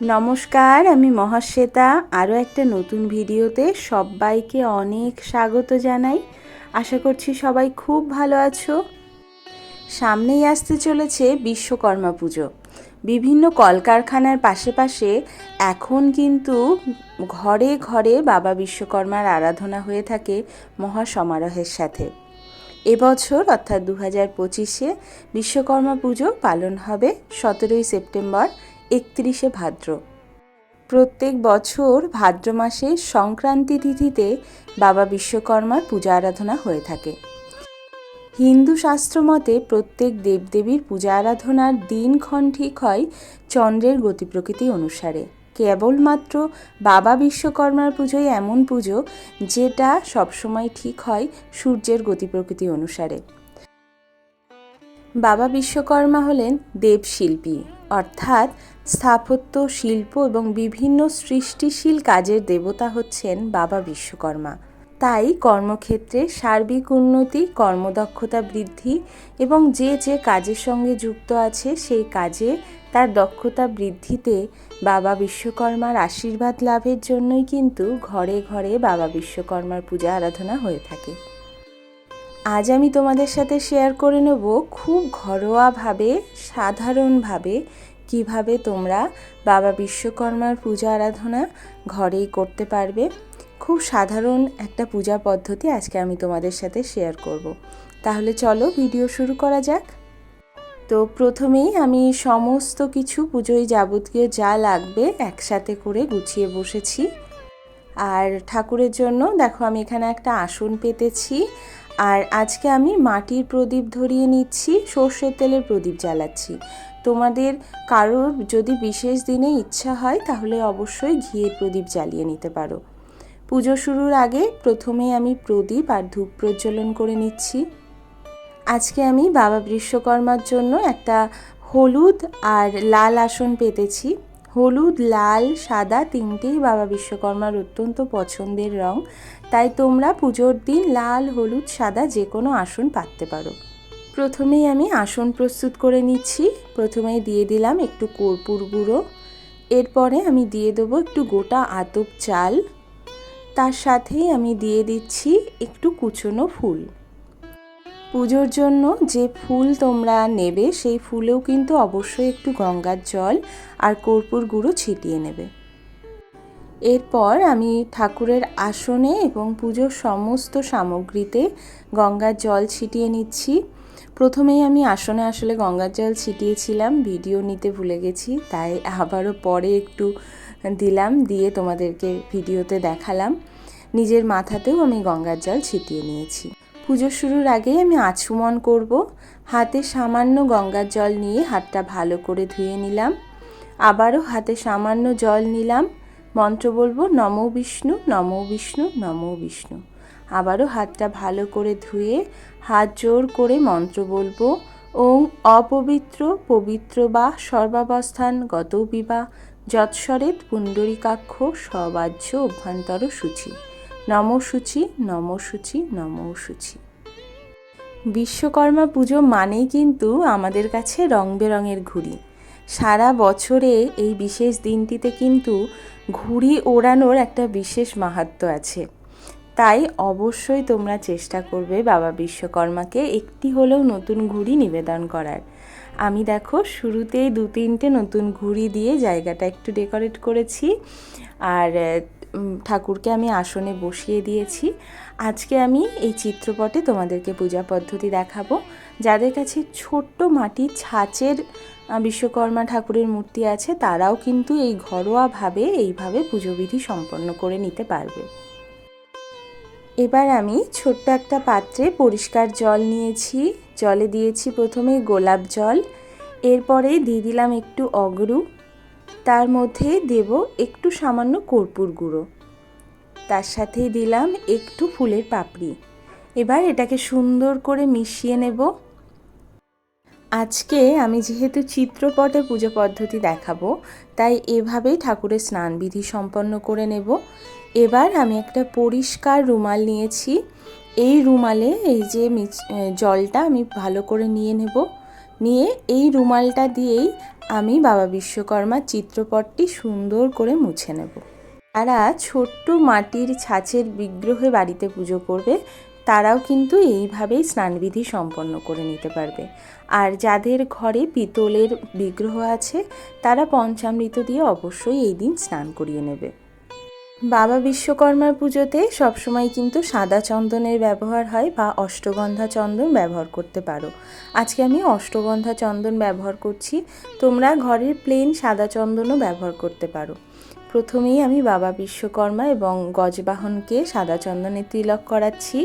নমস্কার, আমি মহাশ্বেতা। আরও একটা নতুন ভিডিওতে সবাইকে অনেক স্বাগত জানাই। আশা করছি সবাই খুব ভালো আছো। সামনেই আসতে চলেছে বিশ্বকর্মা পুজো। বিভিন্ন কলকারখানার পাশে পাশে এখন কিন্তু ঘরে ঘরে বাবা বিশ্বকর্মার আরাধনা হয়ে থাকে মহা সমারোহের সাথে। এবছর, অর্থাৎ দু হাজার পঁচিশে, বিশ্বকর্মা পুজো পালন হবে সতেরোই সেপ্টেম্বর একত্রিশে ভাদ্র। প্রত্যেক বছর ভাদ্র মাসে সংক্রান্তি তিথিতে বাবা বিশ্বকর্মার পূজা আরাধনা হয়ে থাকে। হিন্দু শাস্ত্র মতে প্রত্যেক দেবদেবীর পূজা আরাধনার দিনক্ষণ ঠিক হয় চন্দ্রের গতি প্রকৃতি অনুসারে। কেবলমাত্র বাবা বিশ্বকর্মার পুজোই এমন পুজো যেটা সবসময় ঠিক হয় সূর্যের গতি প্রকৃতি অনুসারে। বাবা বিশ্বকর্মা হলেন দেবশিল্পী, অর্থাৎ স্থাপত্য, শিল্প এবং বিভিন্ন সৃষ্টিশীল কাজের দেবতা হচ্ছেন বাবা বিশ্বকর্মা। তাই কর্মক্ষেত্রে সার্বিক উন্নতি, কর্মদক্ষতা বৃদ্ধি এবং যে যে কাজের সঙ্গে যুক্ত আছে সেই কাজে তার দক্ষতা বৃদ্ধিতে বাবা বিশ্বকর্মার আশীর্বাদ লাভের জন্যই কিন্তু ঘরে ঘরে বাবা বিশ্বকর্মার পূজা আরাধনা হয়ে থাকে। আজ আমি তোমাদের সাথে শেয়ার করে নেব খুব ঘরোয়াভাবে, সাধারণভাবে কীভাবে তোমরা বাবা বিশ্বকর্মার পূজা আরাধনা ঘরেই করতে পারবে? খুব সাধারণ একটা পূজা পদ্ধতি আজকে আমি তোমাদের সাথে শেয়ার করব। তাহলে চলো ভিডিও শুরু করা যাক। তো প্রথমেই আমি সমস্ত কিছু পুজোয় যাবতীয় যা লাগবে একসাথে করে গুছিয়ে বসেছি। আর ঠাকুরের জন্য দেখো আমি এখানে একটা আসন পেতেছি। আর আজকে আমি মাটির প্রদীপ ধরিয়ে নিচ্ছি, সর্ষের তেলের প্রদীপ জ্বালাচ্ছি। তোমাদের কারোর যদি বিশেষ দিনে ইচ্ছা হয়, তাহলে অবশ্যই ঘিয়ের প্রদীপ জ্বালিয়ে নিতে পারো। পুজো শুরুর আগে প্রথমে আমি প্রদীপ আর ধূপ প্রজ্বলন করে নিচ্ছি। আজকে আমি বাবা বিশ্বকর্মার জন্য একটা হলুদ আর লাল আসন পেতেছি। হলুদ, লাল, সাদা তিনটেই বাবা বিশ্বকর্মার অত্যন্ত পছন্দের রং। তাই তোমরা পুজোর দিন লাল, হলুদ, সাদা যে কোনো আসন পাততে পারো। প্রথমেই আমি আসন প্রস্তুত করে নিচ্ছি। প্রথমেই দিয়ে দিলাম একটু কর্পূর গুঁড়ো। এরপরে আমি দিয়ে দেবো একটু গোটা আতপ চাল। তার সাথেই আমি দিয়ে দিচ্ছি একটু কুচনো ফুল। পুজোর জন্য যে ফুল তোমরা নেবে, সেই ফুলেও কিন্তু অবশ্যই একটু গঙ্গার জল আর কর্পূর গুঁড়ো ছিটিয়ে নেবে। এরপর আমি ঠাকুরের আসনে এবং পুজোর সমস্ত সামগ্রীতে গঙ্গার জল ছিটিয়ে নিচ্ছি। প্রথমেই আমি আসনে আসলে গঙ্গার জল ছিটিয়েছিলাম, ভিডিও নিতে ভুলে গেছি, তাই আবারও পরে একটু দিলাম, দিয়ে তোমাদেরকে ভিডিওতে দেখালাম। নিজের মাথাতেও আমি গঙ্গার জল ছিটিয়ে নিয়েছি। পুজো শুরুর আগেই আমি আছুমন করব। হাতে সামান্য গঙ্গার জল নিয়ে হাতটা ভালো করে ধুয়ে নিলাম। আবারও হাতে সামান্য জল নিলাম। মন্ত্র বলব, নম বিষ্ণু নম বিষ্ণু নম বিষ্ণু। আবারও হাতটা ভালো করে ধুয়ে হাত জোর করে মন্ত্র বলব। ওং অপবিত্র পবিত্র বা সর্বাবস্থান গত বিবা যৎসরেত পুণ্ডরিকাক্ষ সবাহ্য অভ্যন্তর সূচি। নম সূচি নম সূচি নম সূচি। বিশ্বকর্মা পুজো মানেই কিন্তু আমাদের কাছে রং বেরঙের ঘুড়ি। সারা বছরে এই বিশেষ দিনটিতে কিন্তু ঘুড়ি ওড়ানোর একটা বিশেষ মাহাত্ম আছে। তাই অবশ্যই তোমরা চেষ্টা করবে বাবা বিশ্বকর্মাকে একটি হলেও নতুন ঘুড়ি নিবেদন করার। আমি দেখো শুরুতেই দু তিনটে নতুন ঘুড়ি দিয়ে জায়গাটা একটু ডেকোরেট করেছি আর ঠাকুরকে আমি আসনে বসিয়ে দিয়েছি। আজকে আমি এই চিত্রপটে তোমাদেরকে পূজা পদ্ধতি দেখাবো। যাদের কাছে ছোট্ট মাটির ছাঁচের বিশ্বকর্মা ঠাকুরের মূর্তি আছে, তারাও কিন্তু এই ঘরোয়াভাবে এইভাবে পুজোবিধি সম্পন্ন করে নিতে পারবে। এবার আমি ছোট্ট একটা পাত্রে পরিষ্কার জল নিয়েছি। জলে দিয়েছি প্রথমে গোলাপ জল, এরপরে দিয়ে দিলাম একটু অগরু, তার মধ্যে দেব একটু সামান্য কর্পূর গুঁড়ো, তার সাথে দিলাম একটু ফুলের পাপড়ি। এবার এটাকে সুন্দর করে মিশিয়ে নেব। আজকে আমি যেহেতু চিত্রপটে পুজো পদ্ধতি দেখাবো, তাই এভাবেই ঠাকুরের স্নানবিধি সম্পন্ন করে নেব। এবার আমি একটা পরিষ্কার রুমাল নিয়েছি। এই রুমালে এই যে জলটা আমি ভালো করে নিয়ে নেব। নিয়ে এই রুমালটা দিয়েই আমি বাবা বিশ্বকর্মার চিত্রপটটি সুন্দর করে মুছে নেব। তারা ছোট্ট মাটির ছাঁচের বিগ্রহে বাড়িতে পুজো করবে। তারাও কিন্তু এইভাবেই স্নানবিধি সম্পন্ন করে নিতে পারবে। আর যাদের ঘরে পিতলের বিগ্রহ আছে, তারা পঞ্চামৃত দিয়ে অবশ্যই এই দিন স্নান করিয়ে নেবে। বাবা বিশ্বকর্মার পুজোতে সবসময় কিন্তু সাদা চন্দনের ব্যবহার হয় বা অষ্টগন্ধা চন্দন ব্যবহার করতে পারো। আজকে আমি অষ্টগন্ধা চন্দন ব্যবহার করছি। তোমরা ঘরের প্লেন সাদা চন্দনও ব্যবহার করতে পারো। প্রথমেই আমি বাবা বিশ্বকর্মা এবং গজবাহনকে সাদা চন্দনের তিলক করাচ্ছি।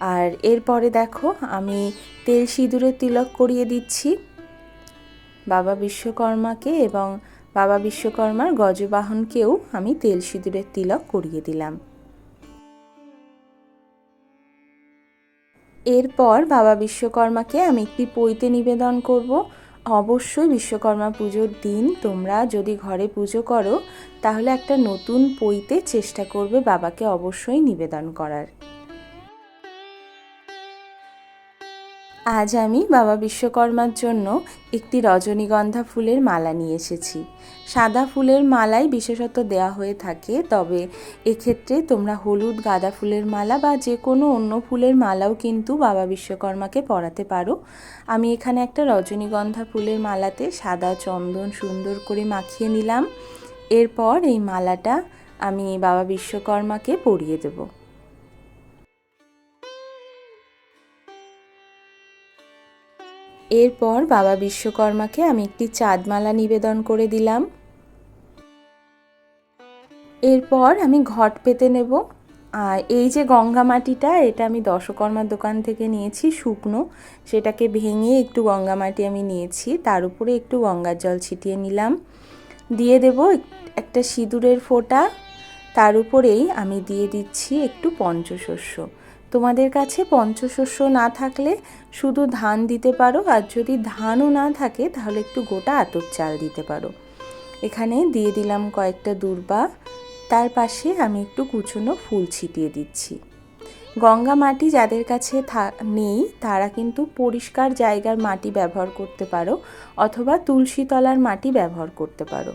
আর এরপরে দেখো, আমি তেল সিঁদুরের তিলক করিয়ে দিচ্ছি। বাবা বিশ্বকর্মাকে এবং বাবা বিশ্বকর্মার গজবাহনকেও আমি তেল সিঁদুরের তিলক করিয়ে দিলাম। এরপর বাবা বিশ্বকর্মাকে আমি একটি পৈতে নিবেদন করব। অবশ্যই বিশ্বকর্মা পুজোর দিন তোমরা যদি ঘরে পুজো করো, তাহলে একটা নতুন পৈতে চেষ্টা করবে বাবাকে অবশ্যই নিবেদন করার। আজ আমি বাবা বিশ্বকর্মার জন্য একটি রজনীগন্ধা ফুলের মালা নিয়ে এসেছি। সাদা ফুলের মালাই বিশেষত দেওয়া হয়ে থাকে, তবে এক্ষেত্রে তোমরা হলুদ গাঁদা ফুলের মালা বা যে কোনো অন্য ফুলের মালাও কিন্তু বাবা বিশ্বকর্মাকে পরাতে পারো। আমি এখানে একটা রজনীগন্ধা ফুলের মালাতে সাদা চন্দন সুন্দর করে মাখিয়ে নিলাম। এরপর এই মালাটা আমি বাবা বিশ্বকর্মাকে পরিয়ে দেবো। এরপর বাবা বিশ্বকর্মাকে আমি একটি চাঁদমালা নিবেদন করে দিলাম। এরপর আমি ঘট পেতে নেব। আর এই যে গঙ্গা মাটিটা, এটা আমি দশকর্মার দোকান থেকে নিয়েছি, শুকনো। সেটাকে ভেঙে একটু গঙ্গা মাটি আমি নিয়েছি, তার উপরে একটু গঙ্গার জল ছিটিয়ে নিলাম। দিয়ে দেব একটা সিঁদুরের ফোঁটা, তার উপরেই আমি দিয়ে দিচ্ছি একটু পঞ্চশস্য। তোমাদের কাছে পঞ্চশস্য না থাকলে শুধু ধান দিতে পারো, আর যদি ধানও না থাকে, তাহলে একটু গোটা আতপ চাল দিতে পারো। এখানে দিয়ে দিলাম কয়েকটা দূর্বা। তার পাশে আমি একটু কুচনো ফুল ছিটিয়ে দিচ্ছি। গঙ্গা মাটি যাদের কাছে নেই, তারা কিন্তু পরিষ্কার জায়গার মাটি ব্যবহার করতে পারো, অথবা তুলসী তলার মাটি ব্যবহার করতে পারো।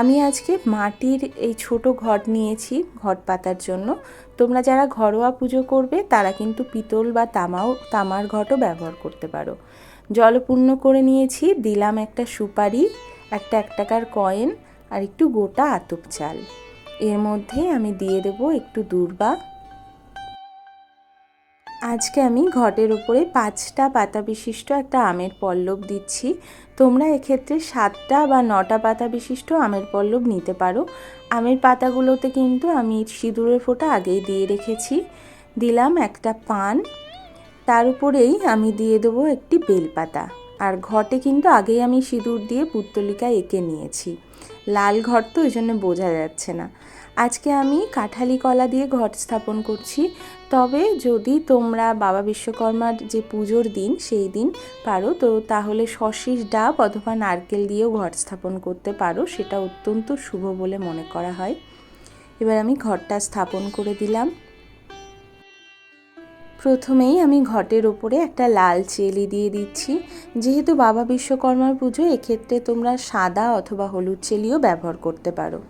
আমি আজকে মাটির এই ছোট ঘট নিয়েছি, ঘট পাতার জন্য। তোমরা যারা ঘরোয়া পুজো করবে, তারা কিন্তু পিতল বা তামাও, তামার ঘটও ব্যবহার করতে পারো। জলপূর্ণ করে নিয়েছি, দিলাম একটা সুপারি, একটা এক টাকার কয়েন আর একটু গোটা আতপ চাল। এর মধ্যে আমি দিয়ে দেব একটু দূর্বা আজকে আমি ঘটের উপরে পাঁচটা পাতা বিশিষ্ট একটা আমের পল্লব দিচ্ছি। তোমরা এক্ষেত্রে সাতটা বা নটা পাতা বিশিষ্ট আমের পল্লব নিতে পারো। আমের পাতাগুলোতে কিন্তু আমি সিঁদুরের ফোঁটা আগেই দিয়ে রেখেছি। দিলাম একটা পান। তার উপরেই আমি দিয়ে দেবো একটি বেলপাতা। আর ঘটে কিন্তু আগেই আমি সিঁদুর দিয়ে পুত্তলিকা এঁকে নিয়েছি। লাল ঘট তো ওই জন্য বোঝা যাচ্ছে না। আজকে আমি কাঁঠালি কলা দিয়ে ঘট স্থাপন করছি। তবে যদি তোমরা বাবা বিশ্বকর্মার যে পুজোর দিন, সেই দিন পারো, তো তাহলে শশীর ডাব অথবা নারকেল দিয়েও ঘট স্থাপন করতে পারো, সেটা অত্যন্ত শুভ বলে মনে করা হয়। এবার আমি ঘরটা স্থাপন করে দিলাম। প্রথমেই আমি ঘটের ওপরে একটা লাল চেলি দিয়ে দিচ্ছি। যেহেতু বাবা বিশ্বকর্মার পুজো, এক্ষেত্রে তোমরা সাদা অথবা হলুদ চেলিও ব্যবহার করতে পারো।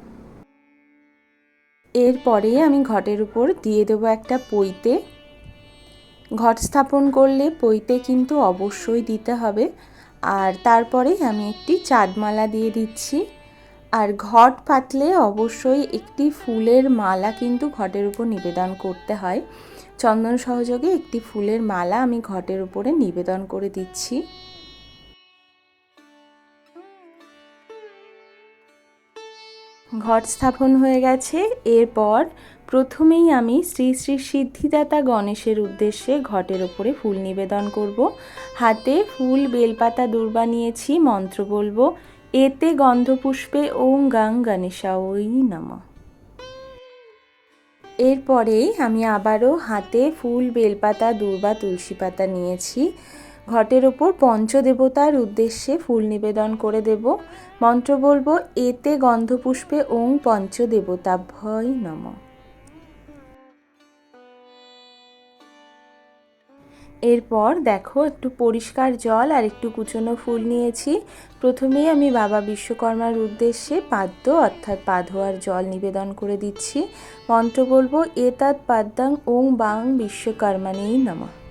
এরপরে আমি ঘটের উপর দিয়ে দেবো একটা পইতে। ঘট স্থাপন করলে পইতে কিন্তু অবশ্যই দিতে হবে। আর তারপরে আমি একটি চাঁদমালা দিয়ে দিচ্ছি। আর ঘট পাতলে অবশ্যই একটি ফুলের মালা কিন্তু ঘটের উপর নিবেদন করতে হয়। চন্দন সহযোগে একটি ফুলের মালা আমি ঘটের উপরে নিবেদন করে দিচ্ছি। ঘট স্থাপন হয়ে গেছে। এরপর প্রথমেই আমি শ্রী শ্রী সিদ্ধিদাতা গণেশের উদ্দেশ্যে ঘটের ওপরে ফুল নিবেদন করব। হাতে ফুল, বেলপাতা, দুর্বা নিয়েছি, মন্ত্র বলব। এতে গন্ধপুষ্পে ওং গাং গণেশা ওই নম। এরপরেই আমি আবারও হাতে ফুল, বেলপাতা, দুর্বা, তুলসী পাতা নিয়েছি। ঘটের ওপর পঞ্চদেবতার উদ্দেশ্যে ফুল নিবেদন করে দেব। মন্ত্র বলব, এতে গন্ধপুষ্পে ওং পঞ্চদেবতা ভয় নম। এরপর দেখো, একটু পরিষ্কার জল আর একটু কুচনো ফুল নিয়েছি। প্রথমেই আমি বাবা বিশ্বকর্মার উদ্দেশ্যে পাদ্য অর্থাৎ পা ধোয়ার জল নিবেদন করে দিচ্ছি। মন্ত্র বলব এতাত পাদ্যাং ওং বাং বিশ্বকর্মানেই নমঃ।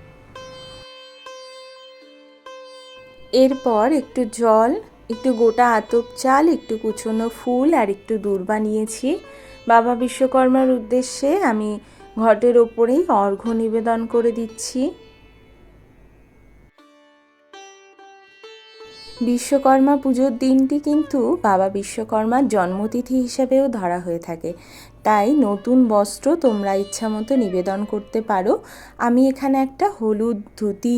এরপর একটু জল, একটু গোটা আতপ চাল, একটু কুচনো ফুল আর একটু দূর্বা নিয়েছি বাবা বিশ্বকর্মার উদ্দেশ্যে আমি ঘটের ওপরেই অর্ঘ্য নিবেদন করে দিচ্ছি। বিশ্বকর্মা পুজোর দিনটি কিন্তু বাবা বিশ্বকর্মার জন্মতিথি হিসেবেও ধরা হয়ে থাকে। তাই নতুন বস্ত্র তোমরা ইচ্ছা মতো নিবেদন করতে পারো। আমি এখানে একটা হলুদ ধুতি,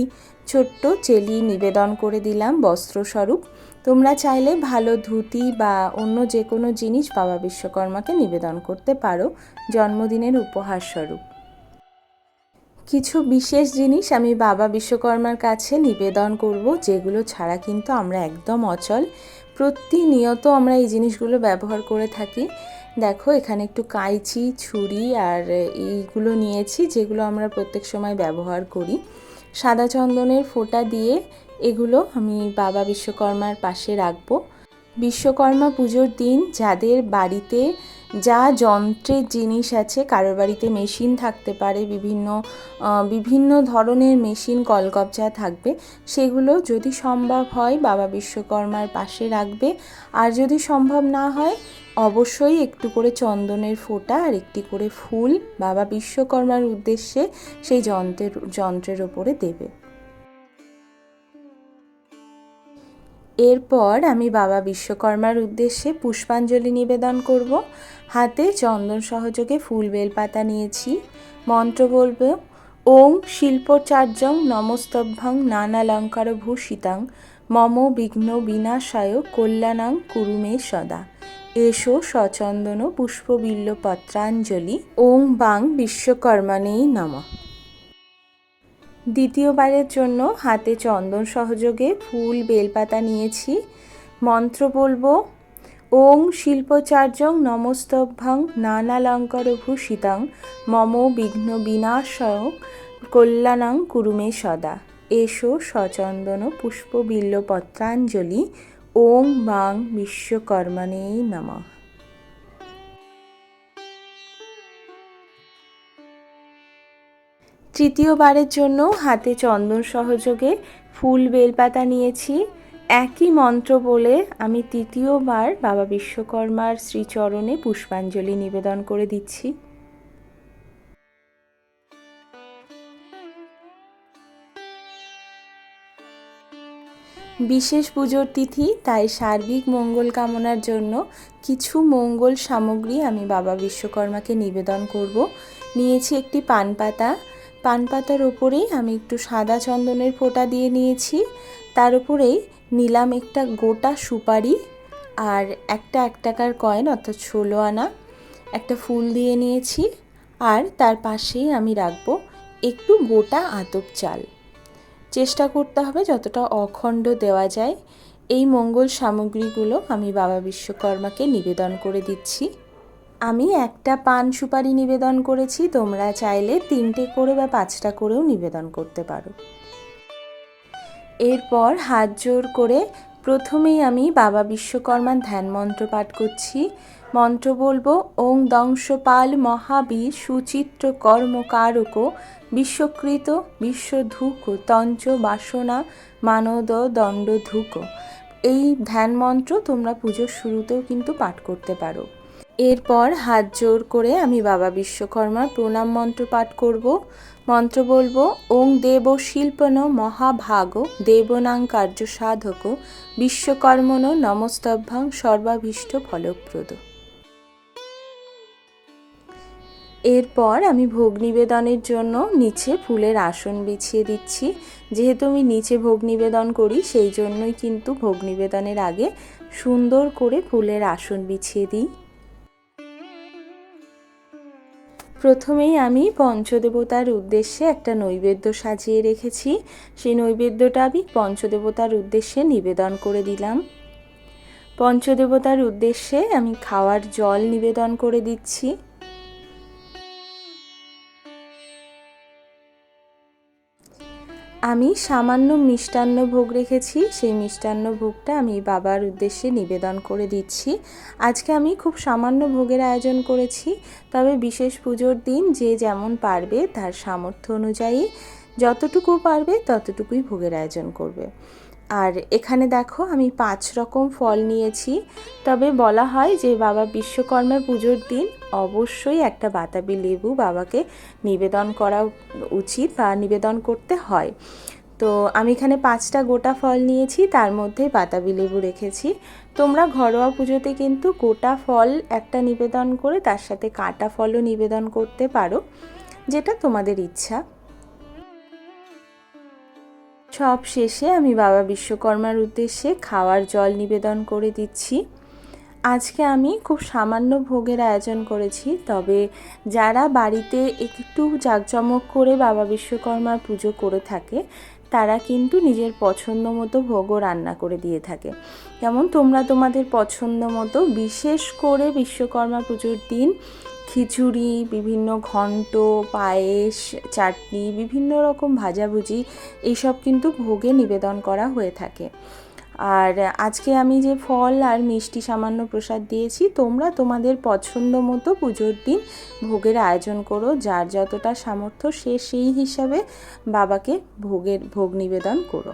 ছোট্ট চেলি নিবেদন করে দিলাম বস্ত্রস্বরূপ। তোমরা চাইলে ভালো ধুতি বা অন্য যে কোনো জিনিস বাবা বিশ্বকর্মাকে নিবেদন করতে পারো, জন্মদিনের উপহার স্বরূপ কিছু বিশেষ জিনিস আমি বাবা বিশ্বকর্মার কাছে নিবেদন করব, যেগুলো ছাড়া কিন্তু আমরা একদম অচল। প্রতিনিয়ত আমরা এই জিনিসগুলো ব্যবহার করে থাকি। দেখো, এখানে একটু কাইচি, ছুরি আর এইগুলো নিয়েছি, যেগুলো আমরা প্রত্যেক সময় ব্যবহার করি। সাদা চন্দনের ফোঁটা দিয়ে এগুলো আমি বাবা বিশ্বকর্মার পাশে রাখব। বিশ্বকর্মা পুজোর দিন যাদের বাড়িতে যা যন্ত্রের জিনিস আছে, কারোর বাড়িতে মেশিন থাকতে পারে, বিভিন্ন বিভিন্ন ধরনের মেশিন, কলকবজা থাকবে। সেগুলো যদি সম্ভব হয় বাবা বিশ্বকর্মার পাশে রাখবে। আর যদি সম্ভব না হয়, অবশ্যই একটু করে চন্দনের ফোঁটা আর একটি করে ফুল বাবা বিশ্বকর্মার উদ্দেশ্যে সেই যন্ত্রের যন্ত্রের ওপরে দেবে। এরপর আমি বাবা বিশ্বকর্মার উদ্দেশ্যে পুষ্পাঞ্জলি নিবেদন করব। হাতে চন্দন সহযোগে ফুল বেলপাতা নিয়েছি। মন্ত্র বলব, ওং শিল্পচার্যং নমস্তভ্যং নানালঙ্কার ভূষিতাং মম বিঘ্ন বিনাশায় কল্যাণাং কুরুমে সদা। এসো সচন্দন পুষ্পবিল্ল পত্রাঞ্জলি ওং বাং বিশ্বকর্মানেই নমঃ। দ্বিতীয়বারের জন্য হাতে চন্দন সহযোগে ফুল, বেলপাতা নিয়েছি। মন্ত্র বলব, ওং শিল্পচার্যং নমস্তভ্যাং নানালঙ্কর ভূষিতাং মম বিঘ্ন বিনাশয় কল্যাণাং কুরুমে সদা। এসো সচন্দন পুষ্পবিল্ল পত্রাঞ্জলি ওং বাং বিশ্বকর্মাণে নমঃ। তৃতীয়বারের জন্য হাতে চন্দন সহযোগে ফুল বেলপাতা নিয়েছি। একই মন্ত্র বলে আমি তৃতীয়বার বাবা বিশ্বকর্মার শ্রীচরণে পুষ্পাঞ্জলি নিবেদন করে দিচ্ছি। বিশেষ পুজোর তিথি, তাই সার্বিক মঙ্গল কামনার জন্য কিছু মঙ্গল সামগ্রী আমি বাবা বিশ্বকর্মাকে নিবেদন করব। নিয়েছি একটি পান পাতা পান পাতার ওপরেই আমি একটু সাদা চন্দনের ফোঁটা দিয়ে নিয়েছি। তার উপরেই নিলাম একটা গোটা সুপারি আর একটা এক টাকার কয়েন, অর্থাৎ ষোলো আনা, একটা ফুল দিয়ে নিয়েছি। আর তার পাশেই আমি রাখব একটু গোটা আতপ চাল। চেষ্টা করতে হবে যতটা অখণ্ড দেওয়া যায়। এই মঙ্গল সামগ্রীগুলো আমি বাবা বিশ্বকর্মাকে নিবেদন করে দিচ্ছি। আমি একটা পান সুপারি নিবেদন করেছি, তোমরা চাইলে তিনটে করে বা পাঁচটা করেও নিবেদন করতে পারো। এরপর হাত জোর করে প্রথমেই আমি বাবা বিশ্বকর্মার ধ্যান মন্ত্র পাঠ করছি। মন্ত্র বলব, ওং দংশপাল মহাবীর সুচিত্র কর্মকারক বিশ্বকৃত বিশ্বধুক তঞ্চ বাসনা মানদ দণ্ড ধুক এই ধ্যান মন্ত্র তোমরা পুজোর শুরুতেও কিন্তু পাঠ করতে পারো। এরপর হাত জোর করে আমি বাবা বিশ্বকর্মার প্রণাম মন্ত্র পাঠ করব। মন্ত্র বলব, ওং দেব শিল্পন মহাভাগ, দেবনাং কার্য সাধক বিশ্বকর্মণ নমস্তভ্যাং সর্বাভীষ্ট ফলপ্রদ। এরপর আমি ভোগ নিবেদনের জন্য নিচে ফুলের আসন বিছিয়ে দিচ্ছি। যেহেতু আমি নিচে ভোগ নিবেদন করি, সেই জন্যই কিন্তু ভোগ নিবেদনের আগে সুন্দর করে ফুলের আসন বিছিয়ে দিই। প্রথমেই আমি পঞ্চদেবতার উদ্দেশ্যে একটা নৈবেদ্য সাজিয়ে রেখেছি। সেই নৈবেদ্যটা আমি পঞ্চদেবতার উদ্দেশ্যে নিবেদন করে দিলাম। পঞ্চদেবতার উদ্দেশ্যে আমি খাওয়ার জল নিবেদন করে দিচ্ছি। আমি সামান্য মিষ্টান্ন ভোগ রেখেছি, সেই মিষ্টান্ন ভোগটা আমি বাবার উদ্দেশ্যে নিবেদন করে দিচ্ছি। আজকে আমি খুব সামান্য ভোগের আয়োজন করেছি, তবে বিশেষ পুজোর দিন যে যেমন পারবে তার সামর্থ্য অনুযায়ী যতটুকু পারবে ততটুকুই ভোগের আয়োজন করবে। আর এখানে দেখো আমি পাঁচ রকম ফল নিয়েছি। তবে বলা হয় যে বাবা বিশ্বকর্মা পুজোর দিন অবশ্যই একটা বাতাবি লেবু বাবাকে নিবেদন করা উচিত বা নিবেদন করতে হয়। তো আমি এখানে পাঁচটা গোটা ফল নিয়েছি, তার মধ্যে বাতাবি লেবু রেখেছি। তোমরা ঘরোয়া পুজোতে কিন্তু গোটা ফল একটা নিবেদন করে তার সাথে কাটা ফলও নিবেদন করতে পারো, যেটা তোমাদের ইচ্ছা। সব শেষে আমি বাবা বিশ্বকর্মার উদ্দেশ্যে খাওয়ার জল নিবেদন করে দিচ্ছি। আজকে আমি খুব সামান্য ভোগের আয়োজন করেছি, তবে যারা বাড়িতে একটু জাঁকজমক করে বাবা বিশ্বকর্মার পুজো করে থাকে, তারা কিন্তু নিজের পছন্দ মতো ভোগও রান্না করে দিয়ে থাকে। যেমন তোমরা তোমাদের পছন্দ মতো বিশেষ করে বিশ্বকর্মা পুজোর দিন খিচুড়ি, বিভিন্ন ঘন্ট, পায়েস, চাটনি, বিভিন্ন রকম ভাজাভুজি, এইসব কিন্তু ভোগে নিবেদন করা হয়ে থাকে। আর আজকে আমি যে ফল আর মিষ্টি সামান্য প্রসাদ দিয়েছি, তোমরা তোমাদের পছন্দ মতো পুজোর দিন ভোগের আয়োজন করো, যার যতটা সামর্থ্য সে সেই হিসাবে বাবাকে ভোগের, ভোগ নিবেদন করো।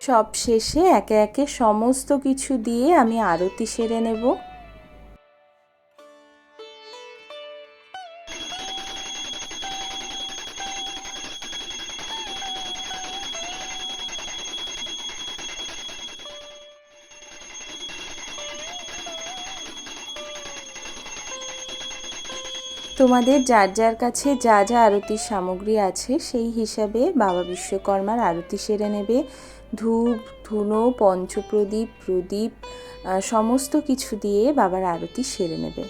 সব শেষে একে একে সমস্ত কিছু দিয়ে আমি আরতি সেরে নেব। তোমাদের যার যার কাছে যা যা আরতির সামগ্রী আছে, সেই হিসাবে বাবা বিশ্বকর্মার আরতি সেরে নেবে। ধূপ, ধুনো, পঞ্চপ্রদীপ, প্রদীপ সমস্ত কিছু দিয়ে বাবার আরতি সেরে নেবে।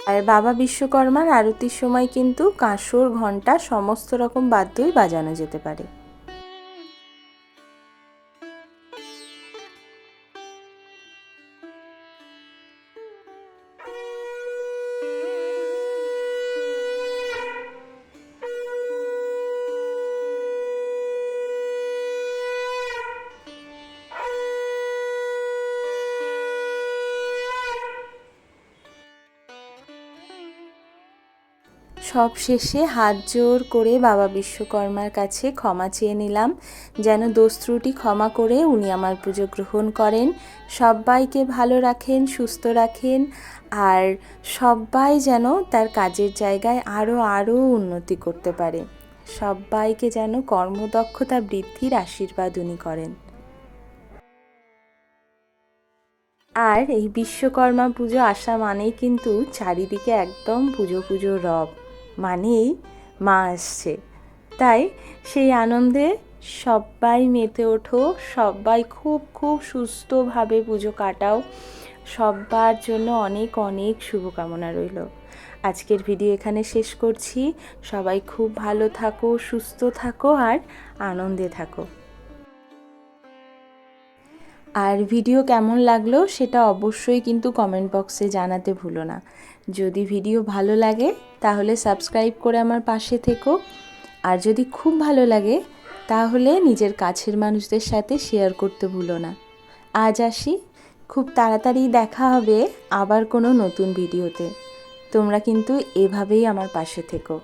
আর বাবা বিশ্বকর্মার আরতির সময় কিন্তু কাঁসর ঘণ্টা সমস্ত রকম বাদ্যই বাজানো যেতে পারে। সব শেষে হাত জোর করে বাবা বিশ্বকর্মার কাছে ক্ষমা চেয়ে নিলাম, যেন দোষ ত্রুটি ক্ষমা করে উনি আমার পুজো গ্রহণ করেন। সবাইকে ভালো রাখেন, সুস্থ রাখেন, আর সবাই যেন তার কাজের জায়গায় আরও আরও উন্নতি করতে পারে। সবাইকে যেন কর্মদক্ষতা বৃদ্ধির আশীর্বাদ উনি করেন। আর এই বিশ্বকর্মা পুজো আসা মানেই কিন্তু চারিদিকে একদম পুজো পুজো রব। মানেই মা আসছে। তাই সেই আনন্দে সবাই মেতে ওঠো সবাই খুব খুব সুস্থভাবে পুজো কাটাও। সবার জন্য অনেক অনেক শুভকামনা রইল। আজকের ভিডিও এখানে শেষ করছি। সবাই খুব ভালো থাকো, সুস্থ থাকো আর আনন্দে থাকো। আর ভিডিও কেমন লাগল সেটা অবশ্যই কিন্তু কমেন্ট বক্সে জানাতে ভুলো না। যদি ভিডিও ভালো লাগে, তাহলে সাবস্ক্রাইব করে আমার পাশে থেকো। আর যদি খুব ভালো লাগে, তাহলে নিজের কাছের মানুষদের সাথে শেয়ার করতে ভুলো না। আজ আসি। খুব তাড়াতাড়ি দেখা হবে আবার কোনো নতুন ভিডিওতে। তোমরা কিন্তু এভাবেই আমার পাশে থেকো।